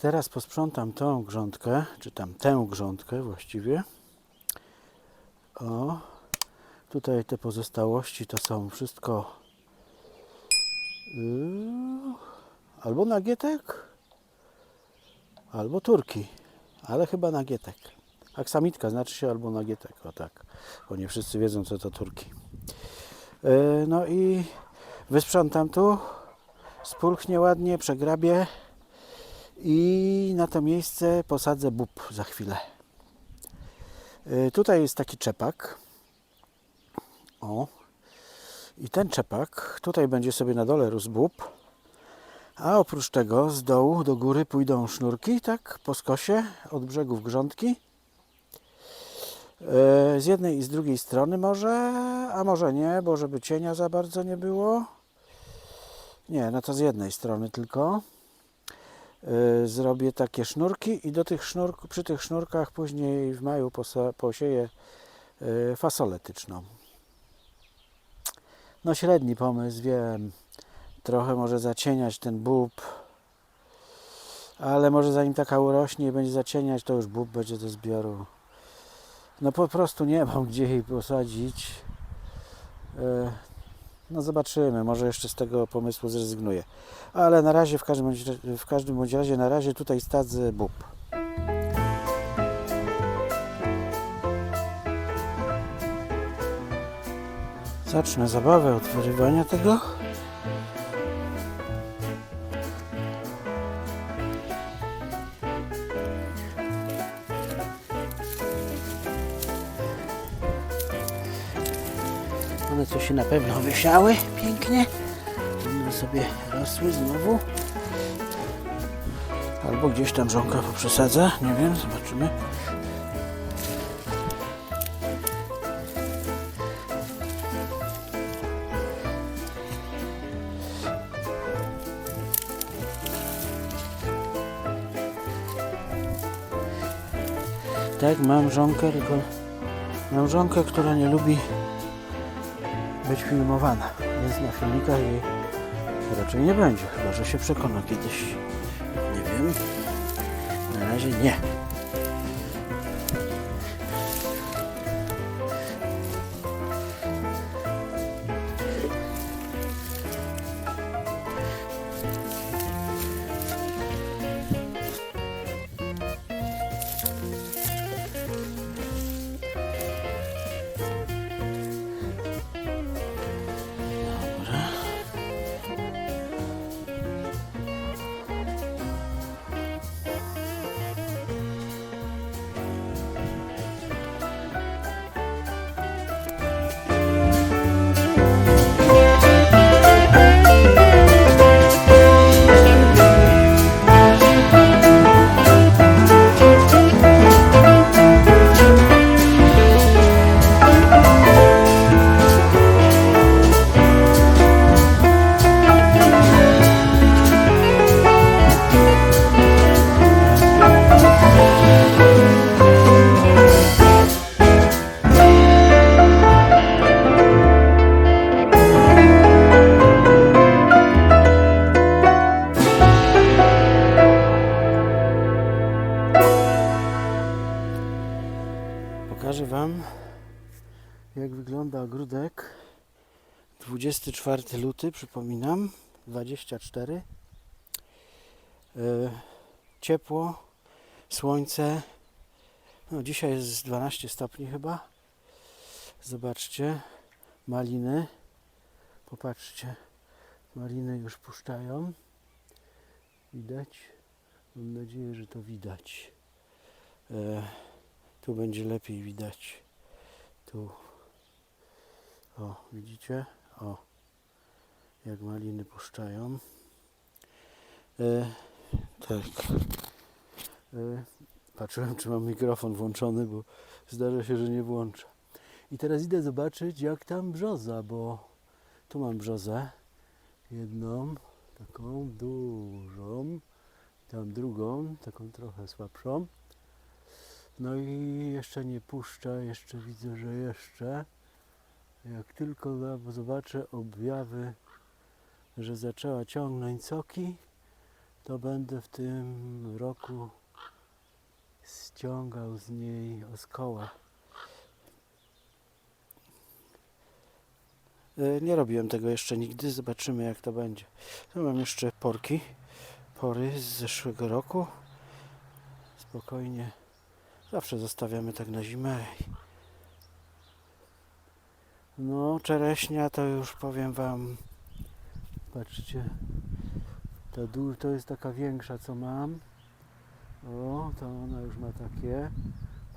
Teraz posprzątam tą grządkę, czy tam tę grządkę właściwie. O, tutaj te pozostałości to są wszystko yy, albo nagietek, albo turki, ale chyba nagietek. Aksamitka znaczy się albo nagietek, o tak, bo nie wszyscy wiedzą co to turki. Yy, no i wysprzątam tu, spulchnie ładnie, przegrabię i na to miejsce posadzę bób za chwilę. Y, Tutaj jest taki czepak. O. I ten czepak, tutaj będzie sobie na dole rósł bób. A oprócz tego z dołu do góry pójdą sznurki, tak, po skosie, od brzegów grządki. Y, Z jednej i z drugiej strony może, a może nie, bo żeby cienia za bardzo nie było. Nie, no to z jednej strony tylko zrobię takie sznurki i do tych sznurk, przy tych sznurkach później w maju posieję y, fasolę tyczną. No średni pomysł, wiem. Trochę może zacieniać ten bób. Ale może zanim taka urośnie i będzie zacieniać, to już bób będzie do zbioru. No po prostu nie mam gdzie jej posadzić. No zobaczymy, może jeszcze z tego pomysłu zrezygnuję. Ale na razie, w każdym, w każdym bądź razie, na razie tutaj stadzę bób. Zacznę zabawę od wyrywania tego. Się na pewno wysiały pięknie. One sobie rosły znowu. Albo gdzieś tam żonka poprzesadza, nie wiem, zobaczymy. Tak, mam żonkę, tylko mam żonkę, która nie lubi być filmowana. Jest na filmikach i raczej nie będzie, chyba że się przekona kiedyś. Nie wiem. Na razie nie. 24 luty, przypominam, 24. E, ciepło, słońce. No, dzisiaj jest 12 stopni chyba. Zobaczcie, maliny. Popatrzcie, maliny już puszczają. Widać? Mam nadzieję, że to widać. E, tu będzie lepiej widać. Tu. O, widzicie? O, jak maliny puszczają. E, tak. E, patrzyłem, czy mam mikrofon włączony, bo zdarza się, że nie włącza. I teraz idę zobaczyć, jak tam brzoza, bo tu mam brzozę. Jedną, taką dużą, tam drugą, taką trochę słabszą. No i jeszcze nie puszcza, jeszcze widzę, że jeszcze. Jak tylko zobaczę objawy, że zaczęła ciągnąć soki, to będę w tym roku ściągał z niej oskoła. E, Nie robiłem tego jeszcze nigdy, zobaczymy jak to będzie. Tu mam jeszcze porki, pory z zeszłego roku. Spokojnie, zawsze zostawiamy tak na zimę. No, czereśnia to już powiem Wam, patrzcie, ta to jest taka większa co mam. O, to ona już ma takie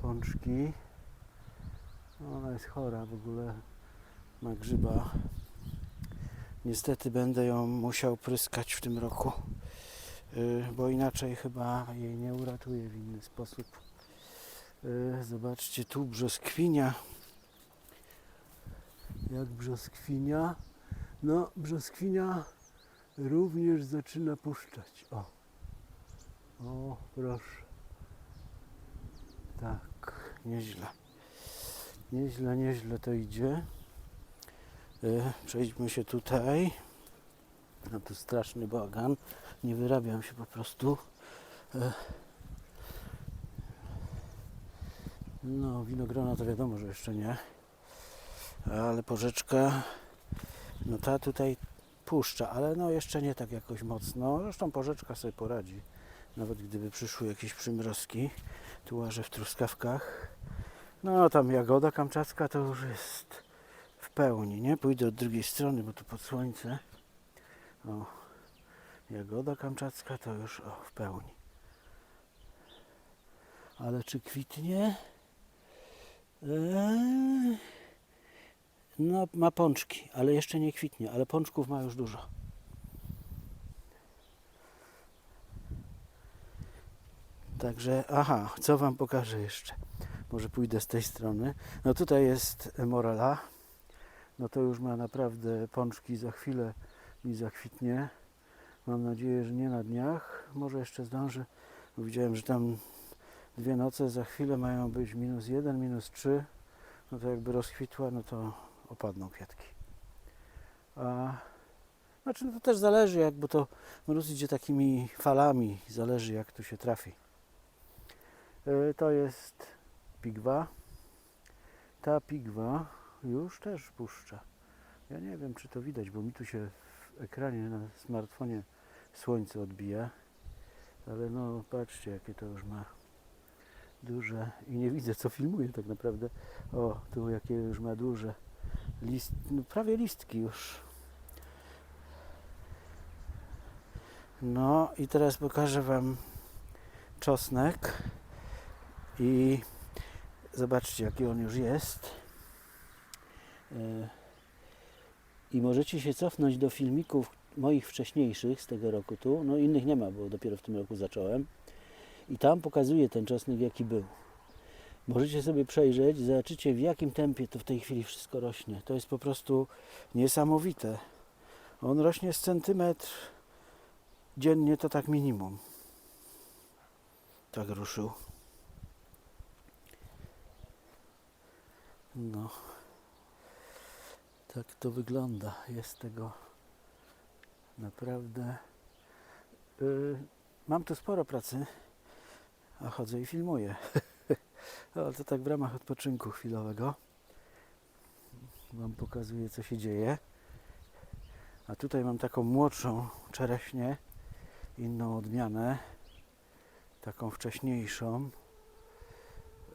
pączki. Ona jest chora w ogóle, ma grzyba. Niestety będę ją musiał pryskać w tym roku, y, bo inaczej chyba jej nie uratuję w inny sposób. Y, Zobaczcie, tu brzoskwinia. Jak brzoskwinia? No, brzoskwinia również zaczyna puszczać. O, o, proszę. Tak, nieźle. Nieźle, nieźle to idzie. E, Przejdźmy się tutaj. No tu straszny bagan. Nie wyrabiam się po prostu. E, No, winogrona to wiadomo, że jeszcze nie. Ale porzeczka, no ta tutaj puszcza, ale no jeszcze nie tak jakoś mocno. Zresztą porzeczka sobie poradzi. Nawet gdyby przyszły jakieś przymrozki. Tu łażę w truskawkach. No tam jagoda kamczacka to już jest w pełni, nie? Pójdę od drugiej strony, bo tu pod słońce. O, jagoda kamczacka to już o, w pełni. Ale czy kwitnie? Eee, no, ma pączki, ale jeszcze nie kwitnie, ale pączków ma już dużo. Także, aha, co Wam pokażę jeszcze? Może pójdę z tej strony. No tutaj jest morela. No to już ma naprawdę pączki, za chwilę mi zakwitnie. Mam nadzieję, że nie na dniach. Może jeszcze zdążę. Widziałem, że tam dwie noce za chwilę mają być minus jeden, minus trzy. No to jakby rozkwitła, no to opadną kwiatki. A znaczy no to też zależy, jak, bo to mróz idzie takimi falami, zależy jak tu się trafi. E, To jest pigwa. Ta pigwa już też puszcza. Ja nie wiem, czy to widać, bo mi tu się w ekranie na smartfonie słońce odbija. Ale no, patrzcie, jakie to już ma duże i nie widzę, co filmuję tak naprawdę. O, tu jakie już ma duże list, no prawie listki już. No i teraz pokażę Wam czosnek i zobaczcie, jaki on już jest. E, I możecie się cofnąć do filmików moich wcześniejszych z tego roku tu. No innych nie ma, bo dopiero w tym roku zacząłem. I tam pokazuję ten czosnek, jaki był. Możecie sobie przejrzeć, zobaczycie w jakim tempie to w tej chwili wszystko rośnie. To jest po prostu niesamowite. On rośnie z centymetr dziennie, to tak minimum. Tak ruszył. No. Tak to wygląda. Jest tego naprawdę. Yy, mam tu sporo pracy, a chodzę i filmuję. Ale to tak w ramach odpoczynku chwilowego. Wam pokazuję, co się dzieje. A tutaj mam taką młodszą czereśnię, inną odmianę, taką wcześniejszą,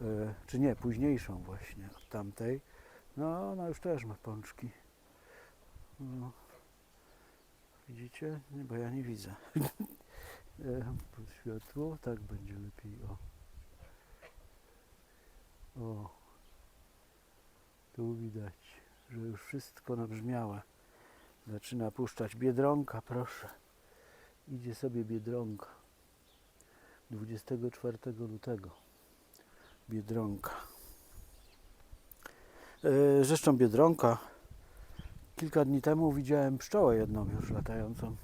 e, czy nie, późniejszą właśnie od tamtej. No, ona już też ma pączki. No. Widzicie? Bo ja nie widzę. E, Pod światło, tak będzie lepiej. O. Tu widać, że już wszystko nabrzmiałe. Zaczyna puszczać biedronka, proszę. Idzie sobie biedronka. 24 lutego. Biedronka. E, Zresztą biedronka. Kilka dni temu widziałem pszczołę jedną już latającą.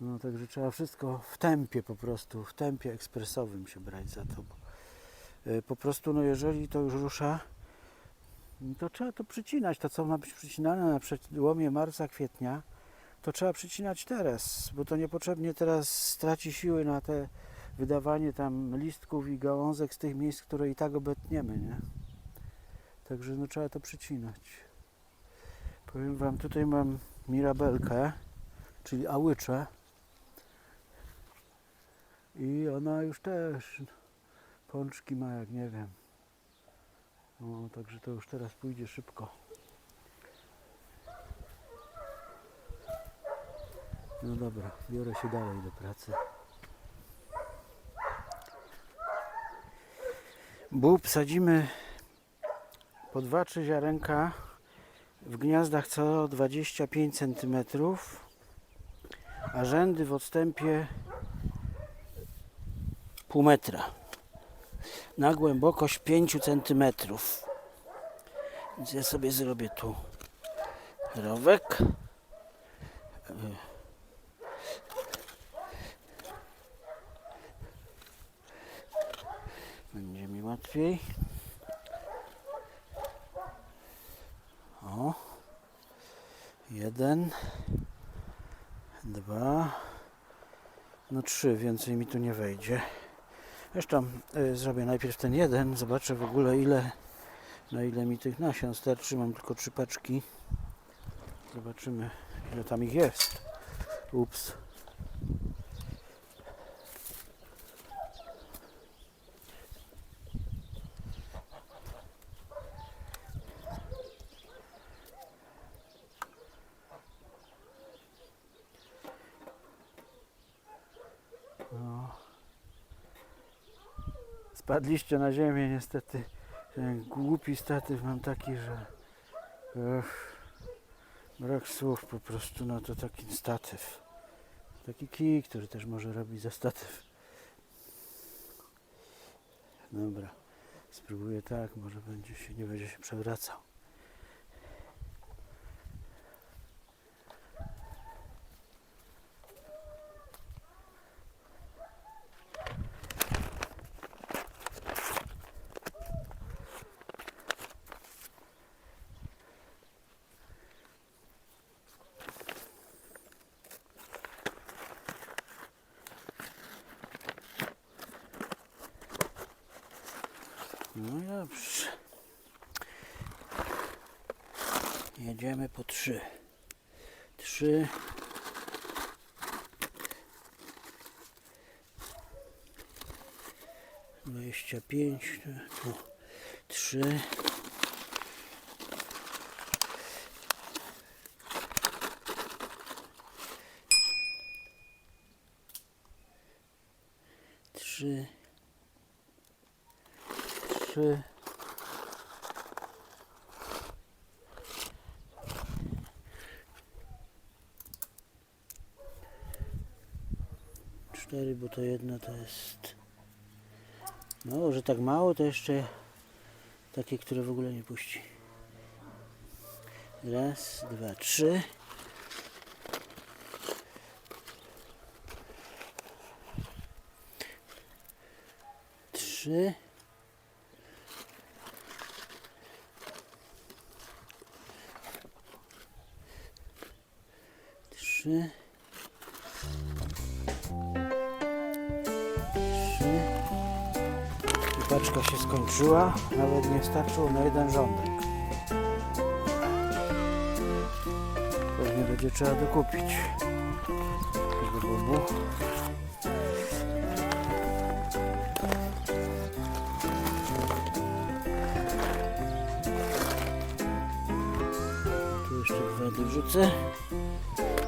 No także trzeba wszystko w tempie po prostu, w tempie ekspresowym się brać za to. E, po prostu no jeżeli to już rusza, To trzeba to przycinać. To, co ma być przycinane na przełomie marca, kwietnia, to trzeba przycinać teraz, bo to niepotrzebnie teraz straci siły na te wydawanie tam listków i gałązek z tych miejsc, które i tak obetniemy, nie? Także no trzeba to przycinać. Powiem Wam, tutaj mam mirabelkę, czyli ałycze. I ona już też pączki ma jak nie wiem. No, także to już teraz pójdzie szybko. No dobra, biorę się dalej do pracy. Bób sadzimy po 2-3 ziarenka w gniazdach co 25 cm, a rzędy w odstępie pół metra na głębokość 5 cm. Więc ja sobie zrobię tu rowek. Będzie mi łatwiej. O. Jeden. Dwa. No trzy, więcej mi tu nie wejdzie. Zresztą y, zrobię najpierw ten jeden, zobaczę w ogóle ile, na ile mi tych nasion starczy. Mam tylko trzy paczki. Zobaczymy ile tam ich jest. Ups. Spadliście na ziemię niestety. Ten głupi statyw mam taki, że ech, brak słów po prostu na to taki statyw. Taki kij, który też może robić za statyw. Dobra, spróbuję tak, może będzie się, nie będzie się przewracał. No i dobrze. Jedziemy po trzy. Trzy. Dwadzieścia pięć. Tu. Trzy. Trzy. Trzy. Bo to jedna to jest. No, że tak mało, to jeszcze takie, które w ogóle nie puści. Raz, dwa. Trzy. Trzy. Trzy. I paczka się skończyła. Nawet nie starczyło na jeden rządek. Pewnie będzie trzeba dokupić. Bobu. Tu jeszcze dwa dorzucę.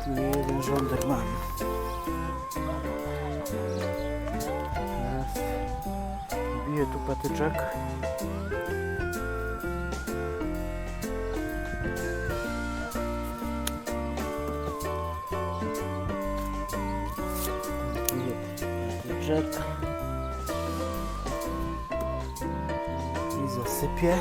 No i jeden rządek mam. Biję tu patyczek. Patyczek. I zasypię.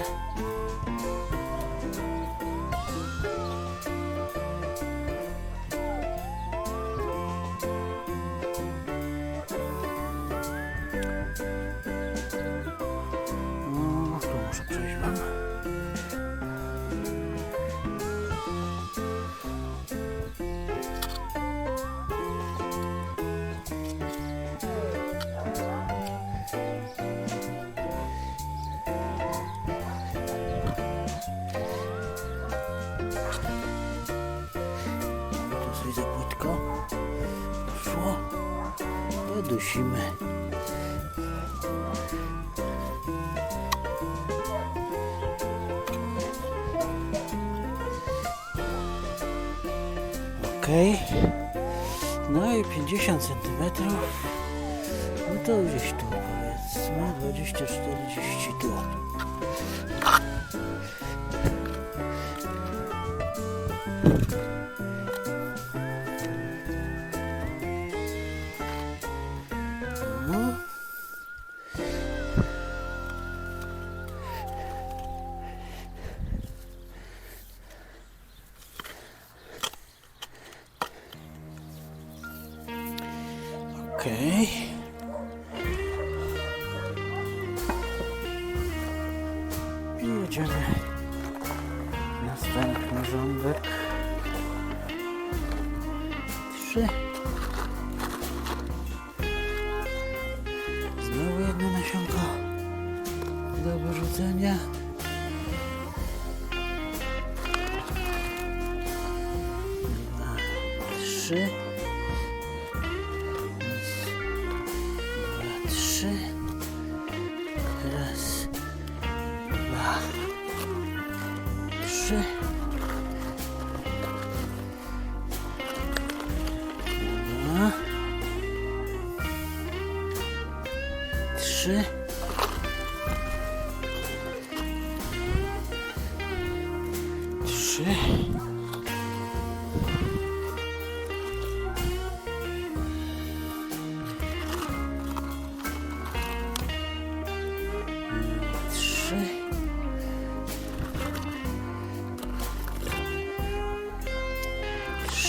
Okej. No i 50 centymetrów. No to gdzieś tu powiedzmy 20-40 tu. Trzy. Znowu jedno nasionko do wyrzucenia. Dwa, trzy.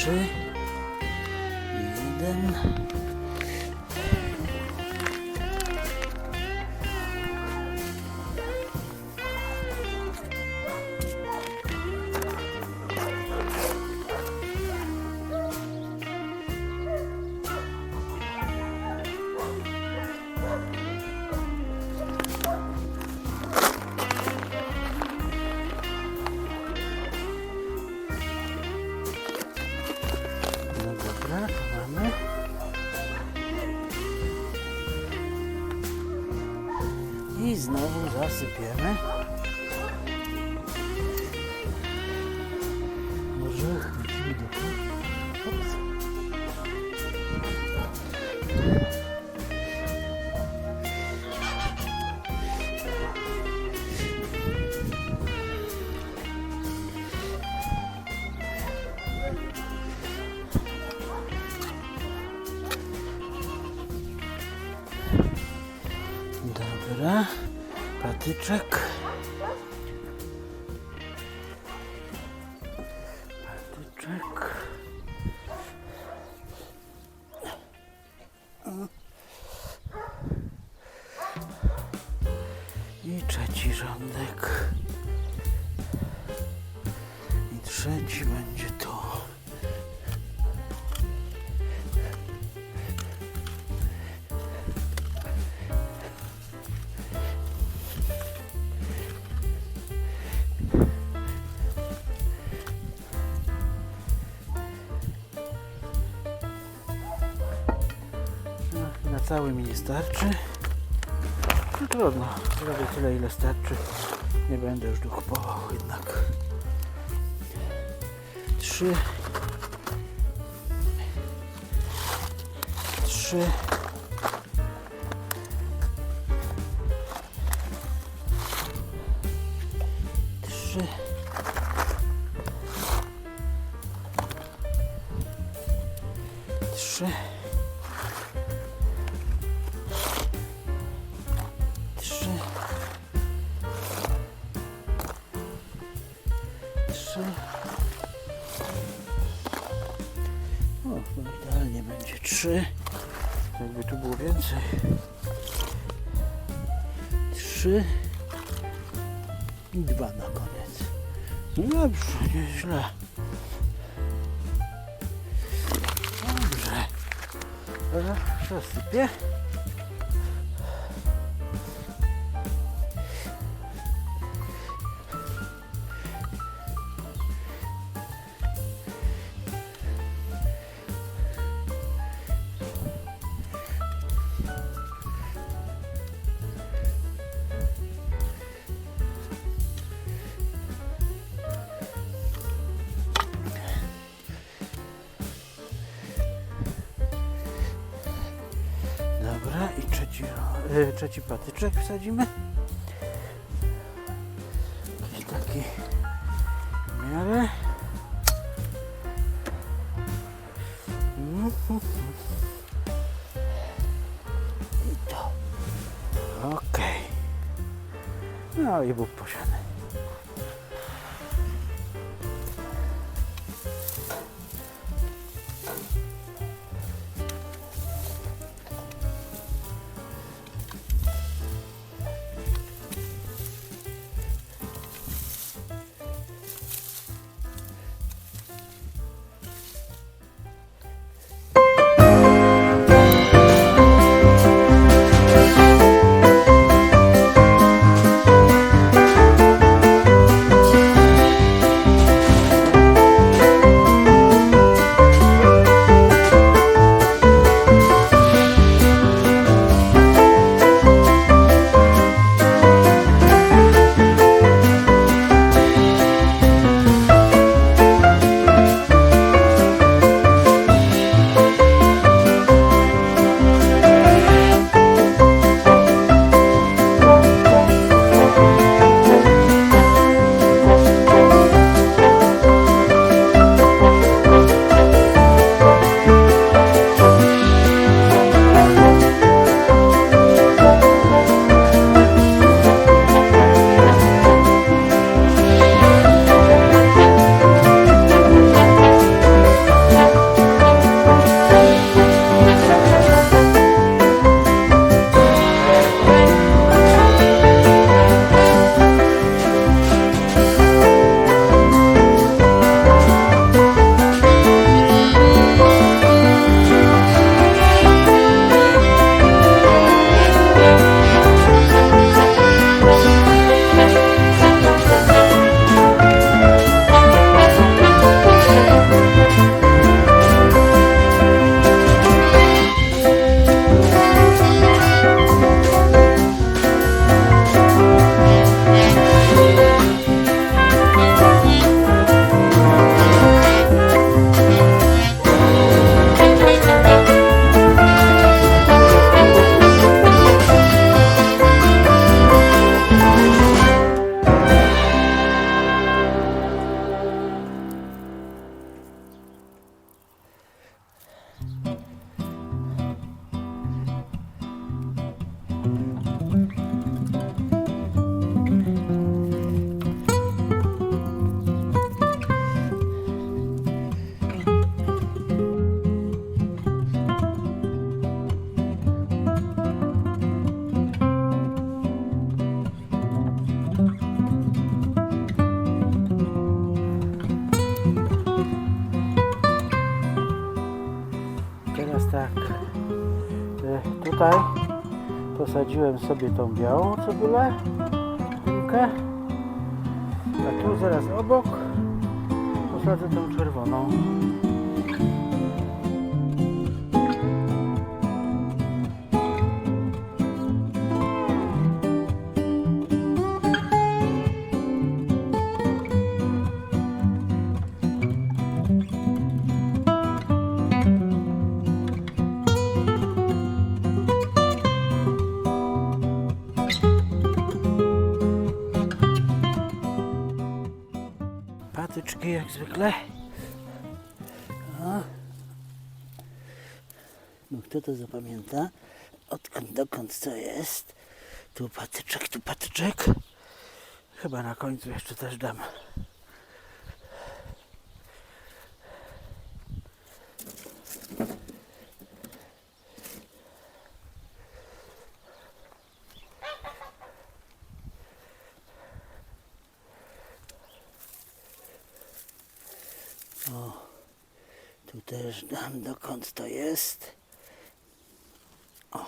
Trzy. Jeden. Cały mi nie starczy. No trudno, zrobię tyle ile starczy. Nie będę już tu kupował jednak. Trzy. Trzy. No idealnie będzie trzy. Jakby tu było więcej. Trzy. I dwa na koniec. No dobrze, nieźle. Dobrze. Teraz przesypię. Trzeci patyczek wsadzimy. Jakiś taki w miarę. Mhm. I to. Okej. No i posiany. Posadziłem sobie tą białą cebulę, piłkę, a tu zaraz obok. Posadzę tą czerwoną. Jak zwykle. No kto to zapamięta? Odkąd dokąd co jest? Tu patyczek, tu patyczek. Chyba na końcu jeszcze też dam. Tu też dam dokąd to jest. O.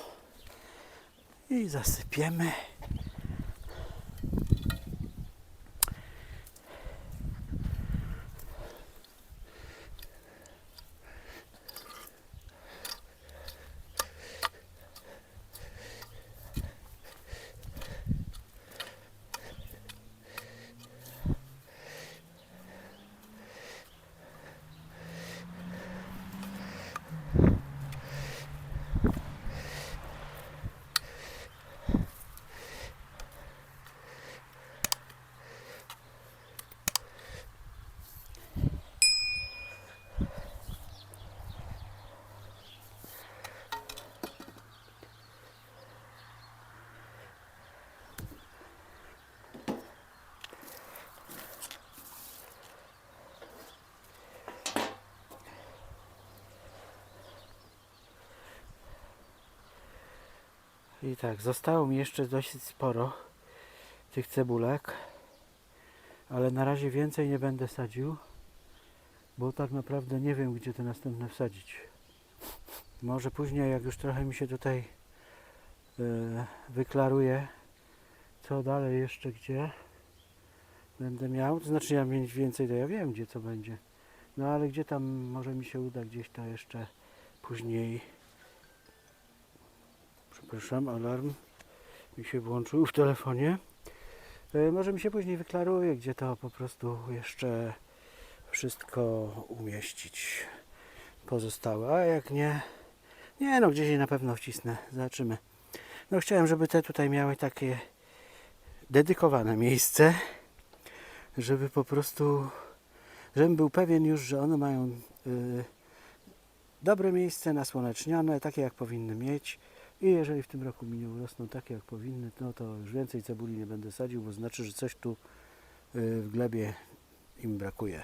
I zasypiemy. I tak, zostało mi jeszcze dosyć sporo tych cebulek, ale na razie więcej nie będę sadził, bo tak naprawdę nie wiem, gdzie te następne wsadzić. Może później, jak już trochę mi się tutaj e, wyklaruje, co dalej jeszcze gdzie będę miał, to znaczy ja mieć więcej, to ja wiem, gdzie co będzie. No ale gdzie tam może mi się uda gdzieś to jeszcze później. Przepraszam, alarm mi się włączył w telefonie. E, Może mi się później wyklaruje, gdzie to po prostu jeszcze wszystko umieścić pozostałe, a jak nie, nie no gdzieś je na pewno wcisnę, zobaczymy. No chciałem, żeby te tutaj miały takie dedykowane miejsce, żeby po prostu, żebym był pewien już, że one mają y, dobre miejsce nasłonecznione, takie jak powinny mieć. I jeżeli w tym roku mi nie urosną takie jak powinny, no to już więcej cebuli nie będę sadził, bo znaczy, że coś tu y, w glebie im brakuje.